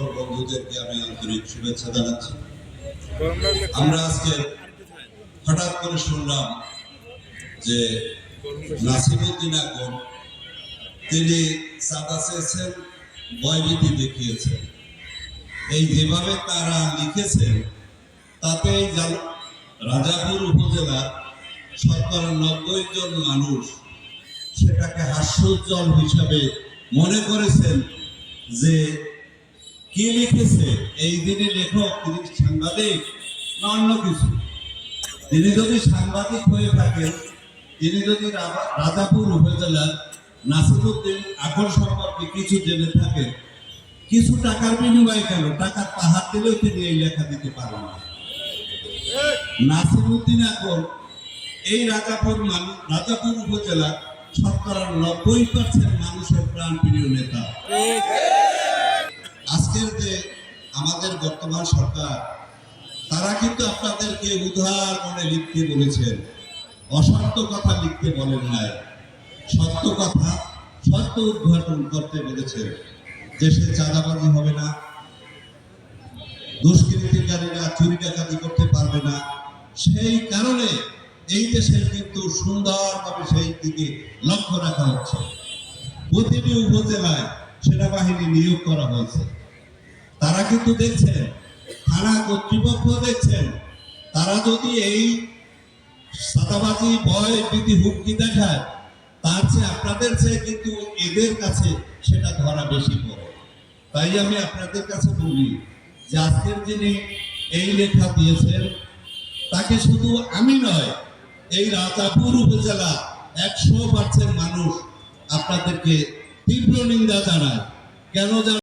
সকল বন্ধুদেরকে আমি আন্তরিক শুভেচ্ছা জানাচ্ছি। আমরা আজকে হঠাৎ করে শুনলাম যে নাসিরুদ্দিন আকবর তিনি চাঁদা চেয়েছেন ভয়ভীতি দেখিয়েছেন। এই যেভাবে তারা লিখেছেন তাতে রাজাপুর উপজেলার শতকরা নব্বই জন মানুষ সেটাকে হাস্যোজ্জ্বল হিসাবে মনে করেছেন যে কি লিখেছে? এই দিনে লেখক, তিনি সাংবাদিক না অন্য কিছু? তিনি যদি সাংবাদিক হয়ে থাকেন, তিনি যদি রাজাপুর, উপজেলার নাসিরুদ্দিন আকর সম্পর্কে কিছু জেনে থাকেন, কিছু টাকার বিনিময়ে কেন? টাকার পাহাড় দিলেও তিনি এই লেখা দিতে পারেন না। নাসিরুদ্দিন আকর এই রাজাপুর মানুষ রাজাপুর উপজেলা শতকরা নব্বই পার্সেন্ট মানুষের প্রাণপ্রিয় নেতা। আজকের যে আমাদের বর্তমান সরকার, তারা কিন্তু আপনাদেরকে উদার মনে লিখতে বলেছেন। অসত্য কথা লিখতে বলেন নাই। সত্য কথা, সত্য উদ্ঘাটন করতে বলেছেন দেশে চাঁদাবাজি হবে না, দুষ্কৃতিকারীরা চুরি ডাকাতি করতে পারবে না। সেই কারণে এই দেশের কিন্তু সুন্দরভাবে সেই দিকে লক্ষ্য রাখা হচ্ছে। প্রতিটি উপজেলায় সেনাবাহিনী নিয়োগ করা হয়েছে। তারা কিন্তু দেখছেন, থানা কর্তৃপক্ষ দেখছেন। তারা যদি এই সাদাবাজি, ভয়, ভীতি, হুমকি দেখায়, তার চেয়ে আপনাদের চেয়ে কিন্তু এদের কাছে সেটা ধরা বেশি পড়ে তাই আমি আপনাদের কাছে বলি যে আজকের যিনি এই লেখা দিয়েছেন, তাকে শুধু আমি নয়, এই রাজাপুর উপজেলা একশো পার্সেন্ট মানুষ আপনাদেরকে তীব্র নিন্দা জানায়। কেন